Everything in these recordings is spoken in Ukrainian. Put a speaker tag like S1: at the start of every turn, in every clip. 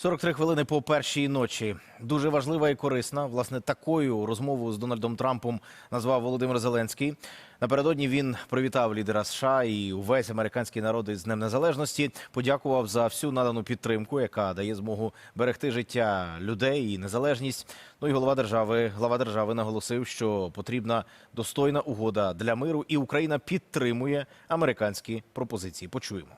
S1: 43 хвилини по першій ночі. Дуже важлива і корисна. Власне, такою розмову з Дональдом Трампом назвав Володимир Зеленський. Напередодні він привітав лідера США і увесь американський народ із Днем Незалежності. Подякував за всю надану підтримку, яка дає змогу берегти життя людей і незалежність. Ну і голова держави, глава держави наголосив, що потрібна достойна угода для миру, і Україна підтримує американські пропозиції. Почуємо.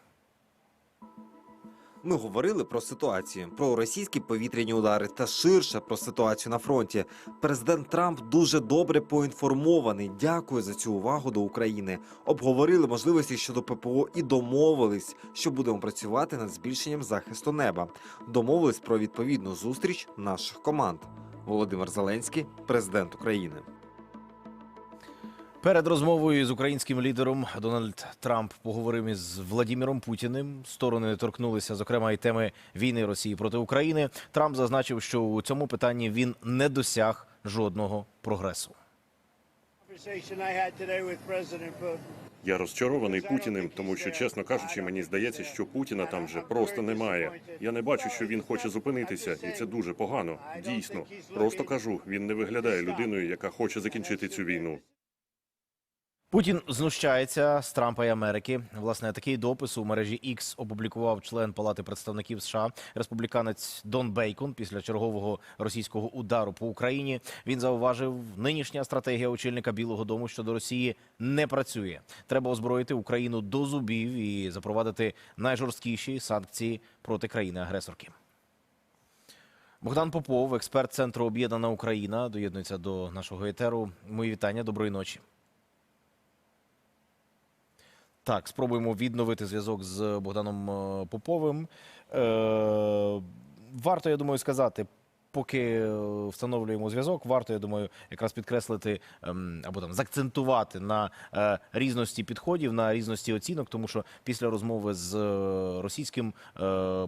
S2: Ми говорили про ситуацію, про російські повітряні удари та ширше про ситуацію на фронті. Президент Трамп дуже добре поінформований. Дякую за цю увагу до України. Обговорили можливості щодо ППО і домовились, що будемо працювати над збільшенням захисту неба. Домовились про відповідну зустріч наших команд. Володимир Зеленський, президент України.
S1: Перед розмовою з українським лідером Дональд Трамп поговорив із Владіміром Путіним. Сторони торкнулися, зокрема, і теми війни Росії проти України. Трамп зазначив, що у цьому питанні він не досяг жодного прогресу.
S3: Я розчарований Путіним, тому що, чесно кажучи, мені здається, що Путіна там вже просто немає. Я не бачу, що він хоче зупинитися, і це дуже погано. Дійсно, просто кажу, він не виглядає людиною, яка хоче закінчити цю війну.
S1: Путін знущається з Трампа і Америки. Власне, такий допис у мережі X опублікував член Палати представників США, республіканець Дон Бейкон після чергового російського удару по Україні. Він зауважив, нинішня стратегія очільника Білого Дому щодо Росії не працює. Треба озброїти Україну до зубів і запровадити найжорсткіші санкції проти країни-агресорки. Богдан Попов, експерт центру Об'єднана Україна, доєднується до нашого етеру. Мої вітання, доброї ночі. Так, спробуємо відновити зв'язок з Богданом е, Поповим. Е, варто, я думаю, сказати, поки е, встановлюємо зв'язок, варто, я думаю, якраз підкреслити ем, або там закцентувати на е, різності підходів, на різності оцінок, тому що після розмови з російським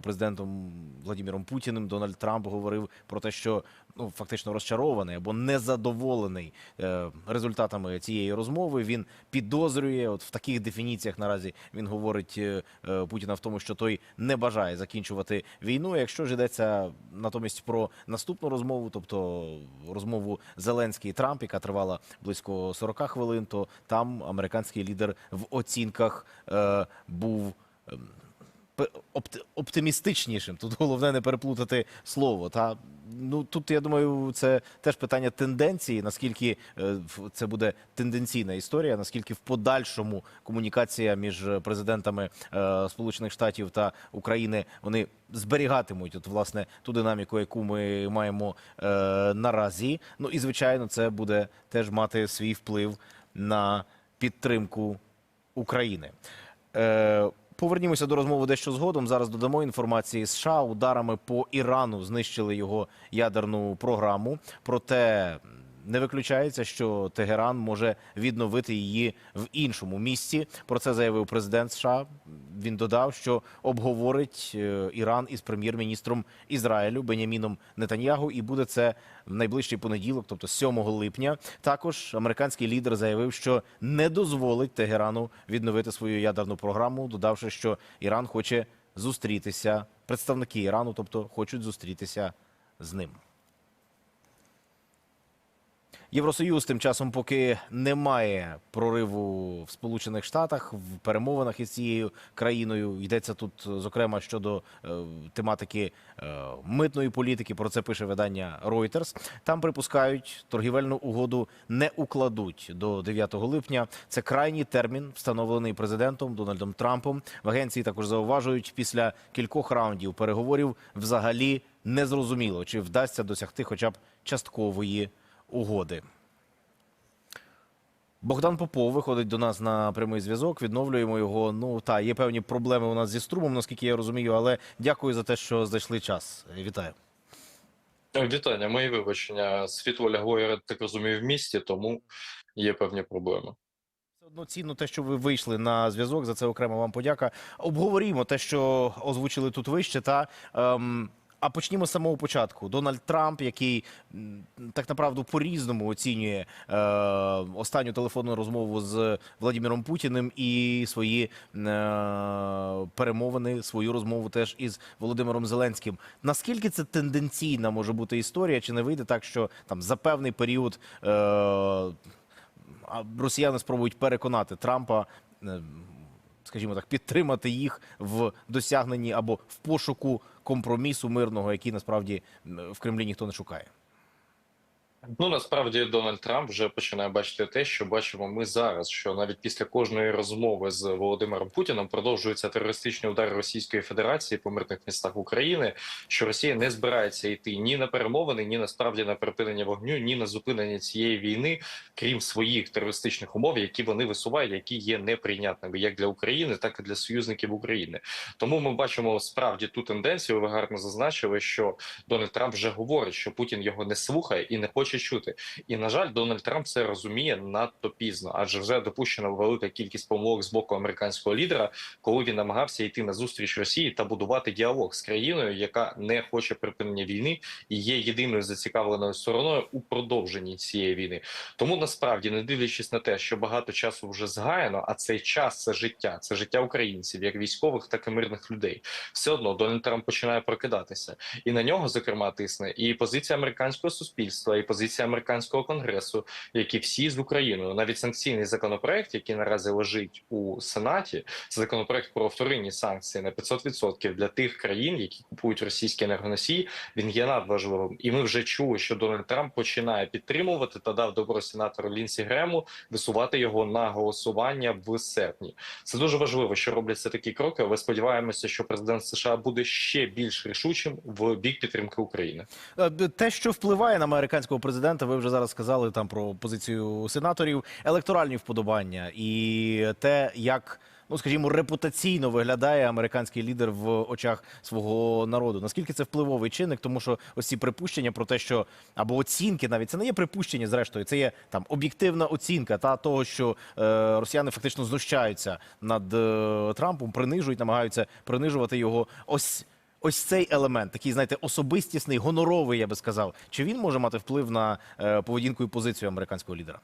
S1: президентом Владимиром Путіним Дональд Трамп говорив про те, що ну фактично розчарований або незадоволений е, результатами цієї розмови. Він підозрює, от в таких дефініціях наразі він говорить е, е, Путіна в тому, що той не бажає закінчувати війну. Якщо ж йдеться натомість про наступну розмову, тобто розмову Зеленський і Трамп, яка тривала близько 40 хвилин, то там американський лідер в оцінках е, був. опти- оптимістичнішим. Тут головне не переплутати слово. Та ну тут я думаю, це теж питання тенденції. Наскільки е, це буде тенденційна історія, наскільки в подальшому комунікація між президентами е, Сполучених Штатів та України вони зберігатимуть от власне ту динаміку, яку ми маємо е, наразі. Ну і звичайно, це буде теж мати свій вплив на підтримку України. Повернімося до розмови дещо згодом. Зараз додамо інформації. США ударами по Ірану знищили його ядерну програму. Проте не виключається, що Тегеран може відновити її в іншому місці. Про це заявив президент США. Він додав, що обговорить е, Іран із прем'єр-міністром Ізраїлю Беняміном Нетаньягу, і буде це в найближчий понеділок, тобто 7 липня. Також американський лідер заявив, що не дозволить Тегерану відновити свою ядерну програму, додавши, що Іран хоче зустрітися. Представники Ірану, тобто, хочуть зустрітися з ним. Євросоюз тим часом, поки немає прориву в Сполучених Штатах в перемовинах із цією країною. Йдеться тут, зокрема, щодо е, тематики е, митної політики. Про це пише видання Reuters. Там припускають, торгівельну угоду не укладуть до 9 липня. Це крайній термін, встановлений президентом Дональдом Трампом. В агенції також зауважують, після кількох раундів переговорів взагалі не зрозуміло, чи вдасться досягти хоча б часткової угоди. Богдан Попов виходить до нас на прямий зв'язок. Відновлюємо його. Ну та є певні проблеми у нас зі струмом, наскільки я розумію, але дякую за те, що знайшли час. Вітаю.
S4: Вітання, мої вибачення. Світло лягло, я так розумію, в місті, тому є певні проблеми.
S1: Одно цінно те, що ви вийшли на зв'язок. За це окремо вам подяка. Обговорімо те, що озвучили тут вище. Та ем, А почнімо з самого початку. Дональд Трамп, який так направду по-різному оцінює е, останню телефонну розмову з Владимиром Путіним і свої е, перемовини, свою розмову теж із Володимиром Зеленським. Наскільки це тенденційна може бути історія? Чи не вийде так, що там за певний період е, росіяни спробують переконати Трампа? е, скажімо так, підтримати їх в досягненні або в пошуку компромісу мирного, який насправді в Кремлі ніхто не шукає.
S4: Ну насправді Дональд Трамп вже починає бачити те, що бачимо ми зараз. Що навіть після кожної розмови з Володимиром Путіним продовжуються терористичні удари Російської Федерації по мирних містах України. Що Росія не збирається йти ні на перемовини, ні насправді на припинення вогню, ні на зупинення цієї війни, крім своїх терористичних умов, які вони висувають, які є неприйнятними як для України, так і для союзників України. Тому ми бачимо справді ту тенденцію. Ви гарно зазначили, що Дональд Трамп вже говорить, що Путін його не слухає і не хоче чути. І на жаль, Дональд Трамп це розуміє надто пізно, адже вже допущена велика кількість помилок з боку американського лідера, коли він намагався йти на зустріч Росії та будувати діалог з країною, яка не хоче припинення війни і є єдиною зацікавленою стороною у продовженні цієї війни. Тому насправді, не дивлячись на те, що багато часу вже згаяно, а цей час це життя, це життя українців, як військових, так і мирних людей. Все одно Дональд Трамп починає прокидатися, і на нього зокрема тисне і позиція американського суспільства, і позиція американського конгресу, які всі з Україною, навіть санкційний законопроект, який наразі лежить у сенаті, це законопроект про вторинні санкції на 500% для тих країн, які купують російські енергоносії. Він є надважливим, і ми вже чули, що Дональд Трамп починає підтримувати та дав добро сенатору Лінсі Грему висувати його на голосування в серпні. Це дуже важливо, що робляться такі кроки. Але сподіваємося, що президент США буде ще більш рішучим в бік підтримки України.
S1: Е, Те, що впливає на американського президента, ви вже зараз сказали там про позицію сенаторів, електоральні вподобання і те, як. Ну, скажімо, репутаційно виглядає американський лідер в очах свого народу. Наскільки це впливовий чинник, тому що ось ці припущення про те, що або оцінки, навіть це не є припущення, зрештою, це є там об'єктивна оцінка та того, що е, росіяни фактично знущаються над е, Трампом, принижують, намагаються принижувати його. Ось ось цей елемент, такий, знаєте, особистісний, гоноровий, я би сказав. Чи він може мати вплив на е, поведінку і позицію американського лідера?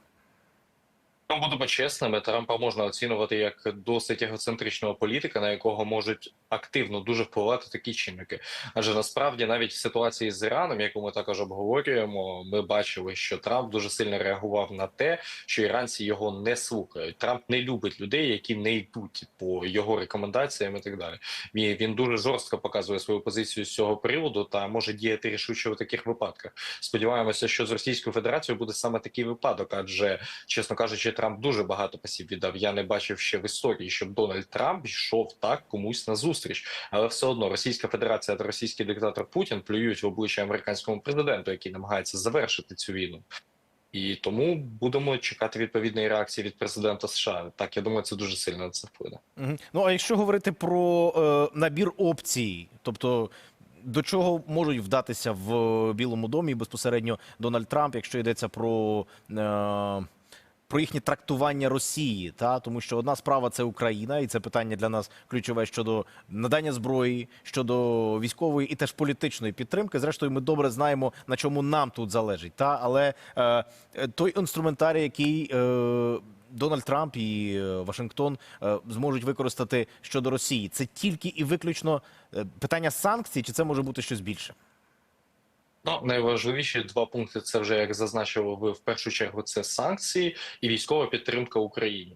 S4: Ну, будемо чесними, Трампа можна оцінювати як досить егоцентричного політика, на якого можуть активно дуже впливати такі чинники. Адже насправді навіть в ситуації з Іраном, яку ми також обговорюємо, ми бачили, що Трамп дуже сильно реагував на те, що іранці його не слухають. Трамп не любить людей, які не йдуть по його рекомендаціям і так далі. Він, він дуже жорстко показує свою позицію з цього приводу та може діяти рішуче у таких випадках. Сподіваємося, що з Російською Федерацією буде саме такий випадок, адже чесно кажучи, Трамп дуже багато пасів віддав. Я не бачив ще в історії, щоб Дональд Трамп йшов так комусь на зустріч. Але все одно Російська Федерація та російський диктатор Путін плюють в обличчя американському президенту, який намагається завершити цю війну. І тому будемо чекати відповідної реакції від президента США. Так, я думаю, це дуже сильно на це вплине.
S1: Ну а якщо говорити про е, набір опцій, тобто до чого можуть вдатися в Білому домі безпосередньо Дональд Трамп, якщо йдеться про. Е, про їхнє трактування Росії, та тому що одна справа це Україна, і це питання для нас ключове щодо надання зброї, щодо військової і теж політичної підтримки. Зрештою, ми добре знаємо на чому нам тут залежить. Та але е, е, той інструментарій, який е, Дональд Трамп і е, Вашингтон е, зможуть використати щодо Росії, це тільки і виключно питання санкцій, чи це може бути щось більше?
S4: Ну, найважливіші два пункти це вже як зазначили ви в першу чергу. Це санкції і військова підтримка України,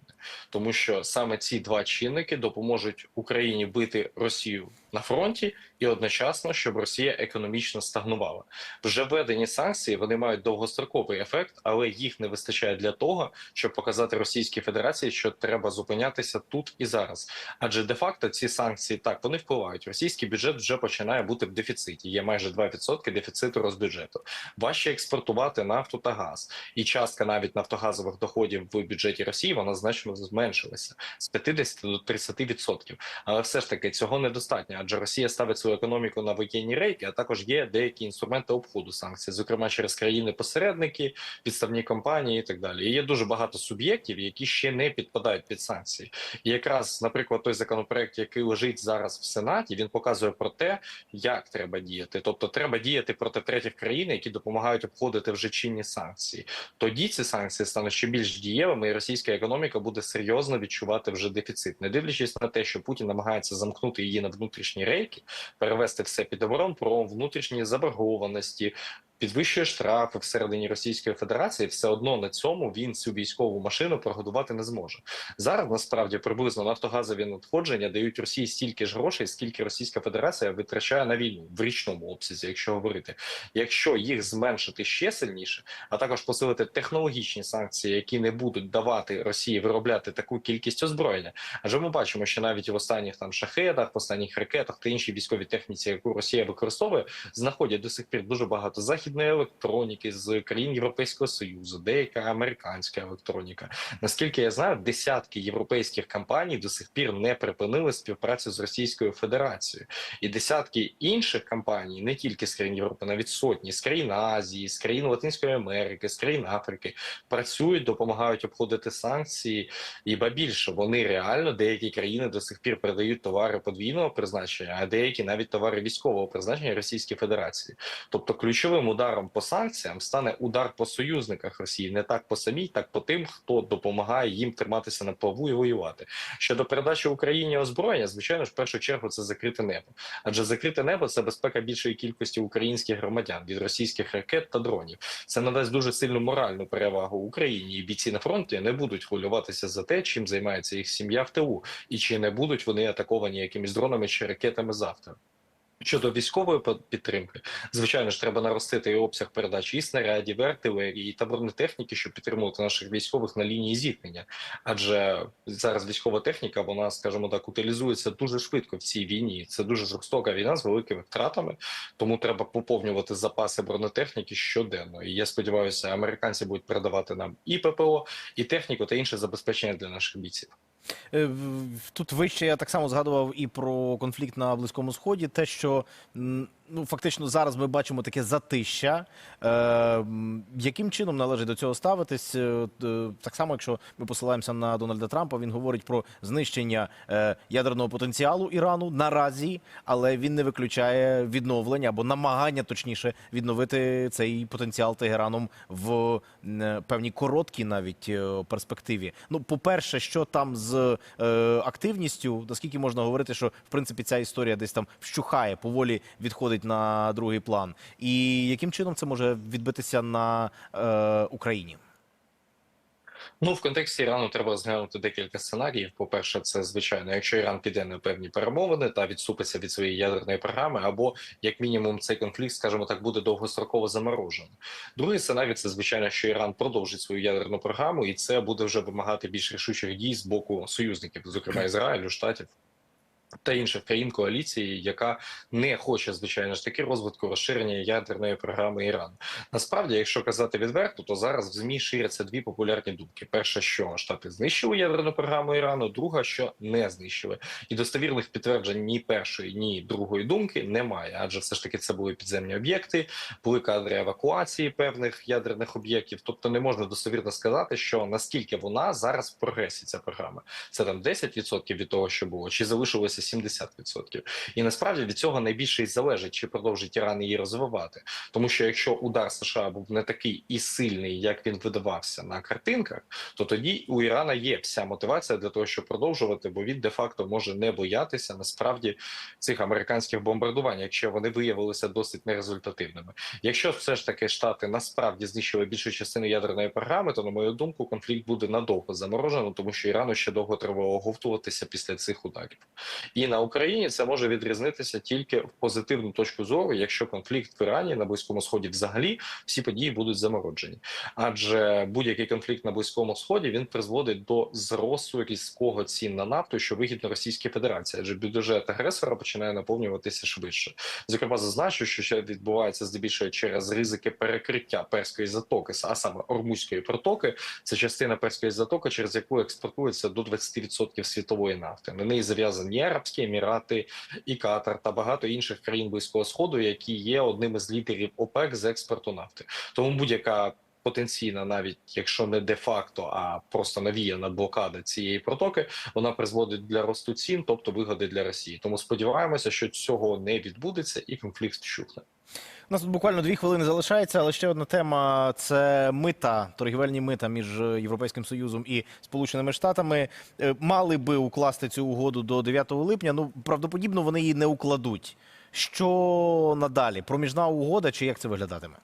S4: тому що саме ці два чинники допоможуть Україні бити Росію на фронті і одночасно, щоб Росія економічно стагнувала. Вже введені санкції вони мають довгостроковий ефект, але їх не вистачає для того, щоб показати Російській Федерації, що треба зупинятися тут і зараз. Адже де-факто ці санкції так вони впливають. Російський бюджет вже починає бути в дефіциті. Є майже 2% дефіциту розбюджету. Важче експортувати нафту та газ, і частка навіть нафтогазових доходів в бюджеті Росії вона значно зменшилася з 50 до 30%. Але все ж таки цього недостатньо. Адже Росія ставить свою економіку на воєнні рейки, а також є деякі інструменти обходу санкцій, зокрема через країни-посередники, підставні компанії і так далі. І є дуже багато суб'єктів, які ще не підпадають під санкції. І якраз, наприклад, той законопроект, який лежить зараз в Сенаті, він показує про те, як треба діяти. Тобто, треба діяти проти третіх країн, які допомагають обходити вже чинні санкції. Тоді ці санкції стануть ще більш дієвими, і російська економіка буде серйозно відчувати вже дефіцит, не дивлячись на те, що Путін намагається замкнути її на внутрішні рейки, перевести все під оборонпром, внутрішні заборгованості. Підвищує штрафи всередині Російської Федерації, все одно на цьому він цю військову машину прогодувати не зможе. Зараз насправді приблизно нафтогазові надходження дають Росії стільки ж грошей, скільки Російська Федерація витрачає на війну в річному обсязі, якщо говорити. Якщо їх зменшити ще сильніше, а також посилити технологічні санкції, які не будуть давати Росії виробляти таку кількість озброєння. Адже ми бачимо, що навіть в останніх там шахедах, в останніх ракетах та іншій військовій техніці, яку Росія використовує, знаходять до сих пір дуже багато західної електроніки з країн Європейського союзу, деяка американська електроніка. Наскільки я знаю, десятки європейських компаній до сих пір не припинили співпрацю з Російською Федерацією, і десятки інших компаній, не тільки з країн Європи, навіть сотні з країн Азії, з країн Латинської Америки, з країн Африки працюють, допомагають обходити санкції, і ба більше вони реально деякі країни до сих пір передають товари подвійного призначення, а деякі навіть товари військового призначення Російській Федерації. Тобто ключовим ударом по санкціям стане удар по союзниках Росії, не так по самій, так по тим, хто допомагає їм триматися на плаву і воювати. Щодо передачі Україні озброєння, звичайно ж, в першу чергу це закрите небо. Адже закрите небо це безпека більшої кількості українських громадян від російських ракет та дронів. Це надасть дуже сильну моральну перевагу Україні. І бійці на фронті не будуть хвилюватися за те, чим займається їх сім'я в ТУ, і чи не будуть вони атаковані якимись дронами чи ракетами завтра. Щодо військової підтримки, звичайно ж, треба наростити і обсяг передачі і снарядів, і артилерії та бронетехніки, щоб підтримувати наших військових на лінії зіткнення. Адже зараз військова техніка, вона, скажімо так, утилізується дуже швидко в цій війні. Це дуже жорстока війна з великими втратами, тому треба поповнювати запаси бронетехніки щоденно. І я сподіваюся, американці будуть передавати нам і ППО, і техніку та інше забезпечення для наших бійців.
S1: Е, Тут вище я так само згадував і про конфлікт на Близькому Сході. Те, що ну фактично зараз ми бачимо таке затища. Е, яким чином належить до цього ставитись? Е, Так само, якщо ми посилаємося на Дональда Трампа, він говорить про знищення е, ядерного потенціалу Ірану наразі, але він не виключає відновлення або намагання, точніше, відновити цей потенціал Тегераном в м, певній короткій навіть е, перспективі. Ну, по-перше, що там з е, активністю, наскільки можна говорити, що в принципі ця історія десь там вщухає, поволі відходить на другий план, і яким чином це може відбитися на е, Україні?
S4: Ну, в контексті Ірану треба розглянути декілька сценаріїв. По-перше, це звичайно, якщо Іран піде на певні перемовини та відступиться від своєї ядерної програми, або як мінімум цей конфлікт, скажімо так, буде довгостроково заморожений. Другий сценарій це звичайно, що Іран продовжить свою ядерну програму, і це буде вже вимагати більш рішучих дій з боку союзників, зокрема Ізраїлю, штатів. Та інших країн коаліції, яка не хоче, звичайно ж таки, розвитку розширення ядерної програми Ірану. Насправді, якщо казати відверто, то зараз в змі ширяться дві популярні думки: перша, що штати знищили ядерну програму Ірану, друга, що не знищили, і достовірних підтверджень ні першої, ні другої думки немає, адже все ж таки це були підземні об'єкти, були кадри евакуації певних ядерних об'єктів. Тобто не можна достовірно сказати, що наскільки вона зараз в прогресі ця програма. Це там 10% від того, що було, чи залишилося 70%. І насправді від цього найбільше і залежить, чи продовжить Іран її розвивати. Тому що якщо удар США був не такий і сильний, як він видавався на картинках, то тоді у Ірана є вся мотивація для того, щоб продовжувати, бо він де-факто може не боятися насправді цих американських бомбардувань, якщо вони виявилися досить нерезультативними. Якщо все ж таки штати насправді знищили більшу частину ядерної програми, то на мою думку конфлікт буде надовго заморожено, тому що Ірану ще довго треба оговтуватися після цих ударів. І на Україні це може відрізнитися тільки в позитивну точку зору, якщо конфлікт в Ірані на близькому сході взагалі всі події будуть замороджені. Адже будь-який конфлікт на близькому сході він призводить до зросту різкого цін на нафту, що вигідно Російській Федерації, адже бюджет агресора починає наповнюватися швидше. Зокрема, зазначу, що ще відбувається здебільшого через ризики перекриття перської затоки, а саме Ормузької протоки. Це частина перської затоки, через яку експортується до 20% світової нафти. На неї зав'язані Арабські Емірати, і Катар та багато інших країн Близького Сходу, які є одним із лідерів ОПЕК з експорту нафти. Тому будь-яка потенційна, навіть якщо не де-факто, а просто навіяна блокада цієї протоки, вона призводить для росту цін, тобто вигоди для Росії. Тому сподіваємося, що цього не відбудеться, і конфлікт вщухне.
S1: У нас тут буквально дві хвилини залишається, але ще одна тема це мита, торгівельні мита між е, Європейським Союзом і Сполученими Штатами. Е, Мали би укласти цю угоду до 9 липня. Ну правдоподібно вони її не укладуть. Що надалі? Проміжна угода чи як це виглядатиме?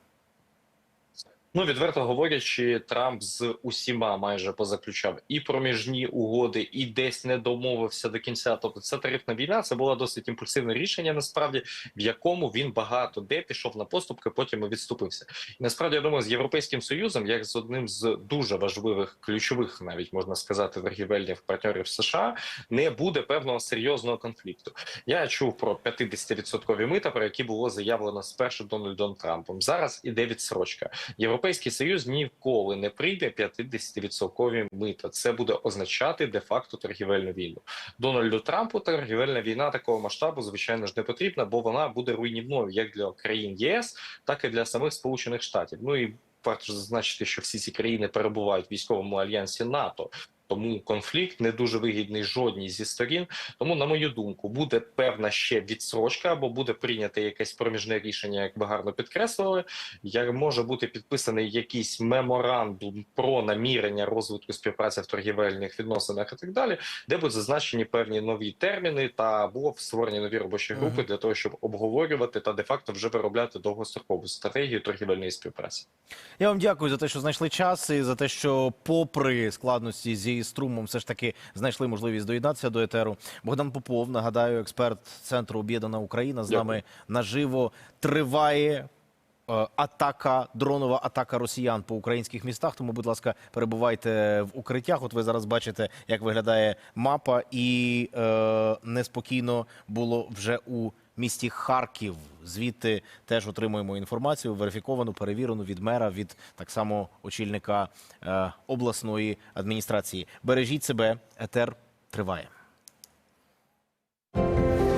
S4: Ну, відверто говорячи, Трамп з усіма майже позаключав і проміжні угоди, і десь не домовився до кінця. Тобто, це тарифна війна. Це було досить імпульсивне рішення, насправді, в якому він багато де пішов на поступки, потім відступився. І насправді я думаю, з європейським союзом, як з одним з дуже важливих ключових, навіть можна сказати, торгівельних партнерів США, не буде певного серйозного конфлікту. Я чув про 50% мита, про які було заявлено спершу Дональдом Трампом. Зараз іде відсрочка. Європейський союз ніколи не прийде 50% мита. Це буде означати де-факто торгівельну війну. Дональду Трампу торгівельна війна такого масштабу, звичайно ж, не потрібна, бо вона буде руйнівною як для країн ЄС, так і для самих Сполучених Штатів. Ну і варто зазначити, що всі ці країни перебувають в військовому альянсі НАТО. Тому конфлікт не дуже вигідний жодній зі сторін. Тому, на мою думку, буде певна ще відсрочка, або буде прийнято якесь проміжне рішення, як ви гарно підкреслили. Як може бути підписаний якийсь меморандум про намірення розвитку співпраці в торгівельних відносинах і так далі, де будуть зазначені певні нові терміни, та було створені нові робочі групи для того, щоб обговорювати та де факто вже виробляти довгострокову стратегію торгівельної співпраці.
S1: Я вам дякую за те, що знайшли час, і за те, що, попри складності зі струмом, все ж таки знайшли можливість доєднатися до етеру. Богдан Попов, нагадаю, експерт центру Об'єднана Україна з
S4: Дякую.
S1: нами наживо триває. е, Атака, дронова атака росіян по українських містах. Тому, будь ласка, перебувайте в укриттях. От ви зараз бачите, як виглядає мапа, і е, неспокійно було вже у місті Харків. Звідти теж отримуємо інформацію, верифіковану, перевірену від мера, від так само очільника е, обласної адміністрації. Бережіть себе, етер триває.